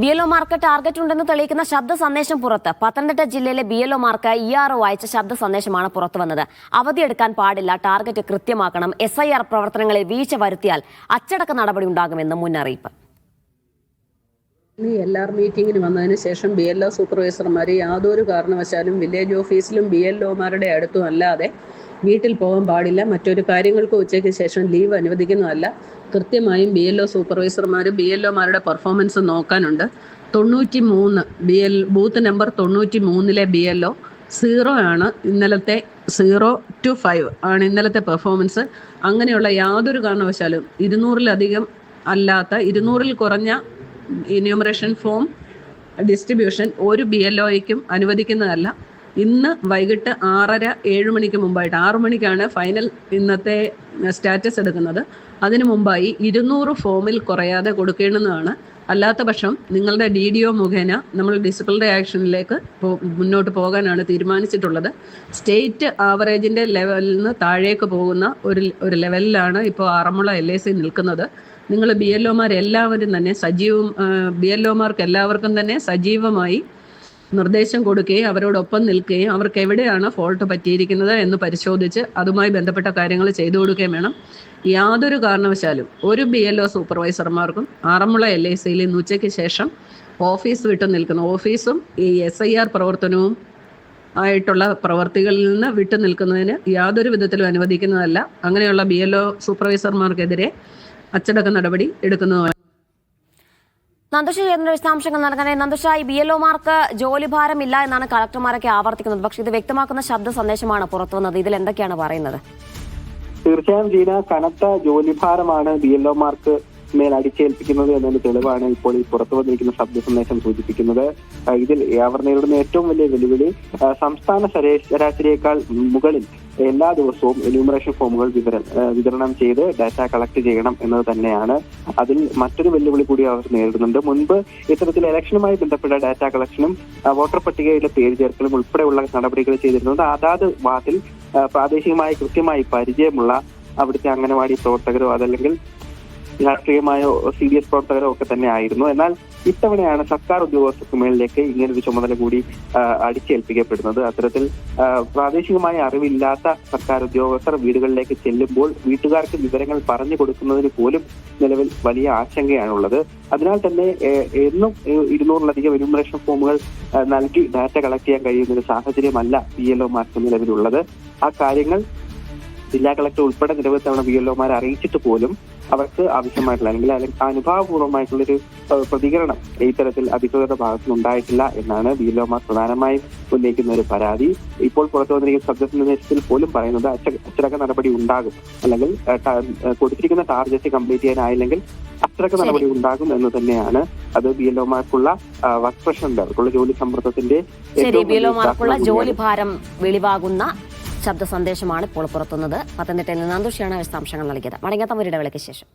B L target ഉണ്ടെന്ന് തെളിയിക്കുന്ന ശബ്ദ സന്ദേശം പുറത്ത്. പത്തനംതിട്ട ജില്ലയിലെ ബി എൽ ഒമാർക്ക് ഇ ആർ ഒ അയച്ച ശബ്ദ സന്ദേശമാണ് പുറത്തു വന്നത്. അവധിയെടുക്കാൻ പാടില്ല ടാർഗറ്റ് കൃത്യമാക്കണം എസ് ഐ ആർ പ്രവർത്തനങ്ങളിൽ വീഴ്ച വരുത്തിയാൽ അച്ചടക്ക നടപടി ഉണ്ടാകുമെന്ന് മുന്നറിയിപ്പ്. ഈ എൽ ആർ മീറ്റിംഗിന് വന്നതിന് ശേഷം ബി എൽ ഒ സൂപ്പർവൈസർമാർ യാതൊരു കാരണവശാലും വില്ലേജ് ഓഫീസിലും ബി എൽ ഒമാരുടെ അടുത്തും അല്ലാതെ വീട്ടിൽ പോകാൻ പാടില്ല. മറ്റൊരു കാര്യങ്ങൾക്ക് ഉച്ചയ്ക്ക് ശേഷം ലീവ് അനുവദിക്കുന്നതല്ല. കൃത്യമായും ബി എൽ ഒ സൂപ്പർവൈസർമാർ ബി എൽ ഒമാരുടെ പെർഫോമൻസ് നോക്കാനുണ്ട്. തൊണ്ണൂറ്റി മൂന്ന് ബി എൽ ബൂത്ത് നമ്പർ തൊണ്ണൂറ്റി മൂന്നിലെ ബി എൽ ഒ സീറോ ആണ്. ഇന്നലത്തെ സീറോ ടു ഫൈവ് ആണ് ഇന്നലത്തെ പെർഫോമൻസ് അങ്ങനെയുള്ള യാതൊരു കാരണവശാലും ഇരുന്നൂറിലധികം അല്ലാത്ത ഇരുന്നൂറിൽ കുറഞ്ഞ എന്യൂമറേഷൻ ഫോം ഡിസ്ട്രിബ്യൂഷൻ ഒരു ബി എൽ ഒയ്ക്കും അനുവദിക്കുന്നതല്ല. ഇന്ന് വൈകിട്ട് ആറര ഏഴ് മണിക്ക് മുമ്പായിട്ട് ആറു മണിക്കാണ് ഫൈനൽ ഇന്നത്തെ സ്റ്റാറ്റസ് എടുക്കുന്നത്. അതിനു മുമ്പായി ഇരുന്നൂറ് ഫോമിൽ കുറയാതെ കൊടുക്കേണ്ടുന്നതാണ്. അല്ലാത്ത പക്ഷം നിങ്ങളുടെ ഡി ഡി ഒ മുഖേന നമ്മൾ ഡിസിപ്ലിനറി ആക്ഷനിലേക്ക് മുന്നോട്ട് പോകാനാണ് തീരുമാനിച്ചിട്ടുള്ളത്. സ്റ്റേറ്റ് ആവറേജിന്റെ ലെവലിൽ നിന്ന് താഴേക്ക് പോകുന്ന ഒരു ഒരു ലെവലിലാണ് ഇപ്പോൾ ആറന്മുള എൽ ഐ സി നിൽക്കുന്നത്. നിങ്ങൾ ബി എൽ എല്ലാവരും തന്നെ സജീവം ബി എൽ എല്ലാവർക്കും തന്നെ സജീവമായി നിർദ്ദേശം കൊടുക്കുകയും അവരോടൊപ്പം നിൽക്കുകയും അവർക്ക് എവിടെയാണ് ഫോൾട്ട് പറ്റിയിരിക്കുന്നത് എന്ന് പരിശോധിച്ച് അതുമായി ബന്ധപ്പെട്ട കാര്യങ്ങൾ ചെയ്തു കൊടുക്കുകയും വേണം. യാതൊരു കാരണവശാലും ഒരു ബി എൽ ഒ സൂപ്പർവൈസർമാർക്കും ആറന്മുള എൽ ഐ സിയിൽ ഇന്ന് ഉച്ചയ്ക്ക് ശേഷം ഓഫീസ് വിട്ട് നിൽക്കുന്ന. ഓഫീസും ഈ എസ് ഐ ആർ പ്രവർത്തനവും ആയിട്ടുള്ള പ്രവർത്തികളിൽ നിന്ന് വിട്ടു നിൽക്കുന്നതിന് യാതൊരു വിധത്തിലും അനുവദിക്കുന്നതല്ല. അങ്ങനെയുള്ള ബി എൽ ഒ സൂപ്പർവൈസർമാർക്കെതിരെ അച്ചടക്ക നടപടി എടുക്കുന്നതുമാണ് നന്ദുഷ ചേർന്ന വിശദാംശങ്ങൾ നടക്കാനായി നന്ദുഷ ഈ ബി എൽ മാർക്ക് ജോലിഭാരം ഇല്ല എന്നാണ് കളക്ടർമാരൊക്കെ ആവർത്തിക്കുന്നത്. പക്ഷേ ഇത് വ്യക്തമാക്കുന്ന ശബ്ദ സന്ദേശമാണ് പുറത്തുവന്നത് ഇതിൽ എന്തൊക്കെയാണ് പറയുന്നത്? തീർച്ചയായും ജീന കനത്ത ജോലിഭാരമാണ് ബി എൽ മാർക്ക് മേൽ അടിച്ചേൽപ്പിക്കുന്നത് എന്നതിന്റെ തെളിവാണ് ഇപ്പോൾ ഈ പുറത്തു വന്നിരിക്കുന്ന ശബ്ദ സന്ദേശം സൂചിപ്പിക്കുന്നത്. ഇതിൽ അവർ നേരിടുന്ന ഏറ്റവും വലിയ വെല്ലുവിളി സംസ്ഥാന ശരാ- ശരാശരിയേക്കാൾ മുകളിൽ എല്ലാ ദിവസവും എന്യൂമറേഷൻ ഫോമുകൾ വിതരണം ചെയ്ത് ഡാറ്റ കളക്ട് ചെയ്യണം എന്നത് തന്നെയാണ്. അതിൽ മറ്റൊരു വെല്ലുവിളി കൂടി അവർ നേരിടുന്നുണ്ട്. മുൻപ് ഇത്തരത്തിൽ ഇലക്ഷനുമായി ബന്ധപ്പെട്ട ഡാറ്റ കളക്ഷനും വോട്ടർ പട്ടികയിലെ പേര് ചേർക്കലും ഉൾപ്പെടെയുള്ള നടപടികൾ ചെയ്തിരുന്നത്. അതാത് വാർഡിൽ പ്രാദേശികമായി കൃത്യമായി പരിചയമുള്ള അവിടുത്തെ അംഗനവാടി പ്രവർത്തകരോ അതല്ലെങ്കിൽ രാഷ്ട്രീയമായോ സി ഡി എസ് പ്രവർത്തകരോ ഒക്കെ തന്നെ ആയിരുന്നു. എന്നാൽ ഇത്തവണയാണ് സർക്കാർ ഉദ്യോഗസ്ഥർക്ക് മേളിലേക്ക് ഇങ്ങനൊരു ചുമതല കൂടി അടിച്ചേൽപ്പിക്കപ്പെടുന്നത്. അത്തരത്തിൽ പ്രാദേശികമായ അറിവില്ലാത്ത സർക്കാർ ഉദ്യോഗസ്ഥർ വീടുകളിലേക്ക് ചെല്ലുമ്പോൾ വീട്ടുകാർക്ക് വിവരങ്ങൾ പറഞ്ഞു കൊടുക്കുന്നതിന് പോലും നിലവിൽ വലിയ ആശങ്കയാണുള്ളത്. അതിനാൽ തന്നെ എന്നും ഇരുന്നൂറിലധികം എന്യൂമറേഷൻ ഫോമുകൾ നൽകി ഡാറ്റ കളക്ട് ചെയ്യാൻ കഴിയുന്ന ഒരു സാഹചര്യമല്ല പി എൽ ഒമാർക്ക് നിലവിലുള്ളത്. ആ കാര്യങ്ങൾ ജില്ലാ കളക്ടർ ഉൾപ്പെടെ നിരവധി തവണ ബി എൽ ഒമാരെ അറിയിച്ചിട്ട് പോലും അവർക്ക് ആവശ്യമായിട്ടുള്ള അല്ലെങ്കിൽ അല്ലെങ്കിൽ അനുഭാവപൂർവമായിട്ടുള്ളൊരു പ്രതികരണം ഇത്തരത്തിൽ അധികൃതരുടെ ഭാഗത്തുനിന്ന് ഉണ്ടായിട്ടില്ല എന്നാണ് ബി എൽ ഒമാർ പ്രധാനമായും ഉന്നയിക്കുന്ന ഒരു പരാതി ഇപ്പോൾ പുറത്തു വന്നിരിക്കുന്ന സബ്ജക്ട് നിർദ്ദേശത്തിൽ പോലും പറയുന്നത് അച്ച- അച്ചടക്ക നടപടി ഉണ്ടാകും അല്ലെങ്കിൽ കൊടുത്തിരിക്കുന്ന ടാർഗറ്റ് കംപ്ലീറ്റ് ചെയ്യാനായില്ലെങ്കിൽ അച്ചടക്ക. നടപടി ഉണ്ടാകും എന്ന് തന്നെയാണ് അത് ബി എൽ ഒമാർക്കുള്ള വർക്ക് പ്രഷറിന്റെ അവർക്കുള്ള ജോലി സമ്മർദ്ദത്തിന്റെ ജോലി. ജോലിഭാരം വെളിവാകുന്ന ശബ്ദ സന്ദേശമാണ് ഇപ്പോൾ പുറത്തുന്നത്. പത്തനംതിട്ടയിൽ നിന്ന് അന്തോഷിയാണ് വിശദാംശങ്ങൾ നൽകിയത്. മടങ്ങാത്ത ഒരു ഇടവേളയ്ക്ക് ശേഷം.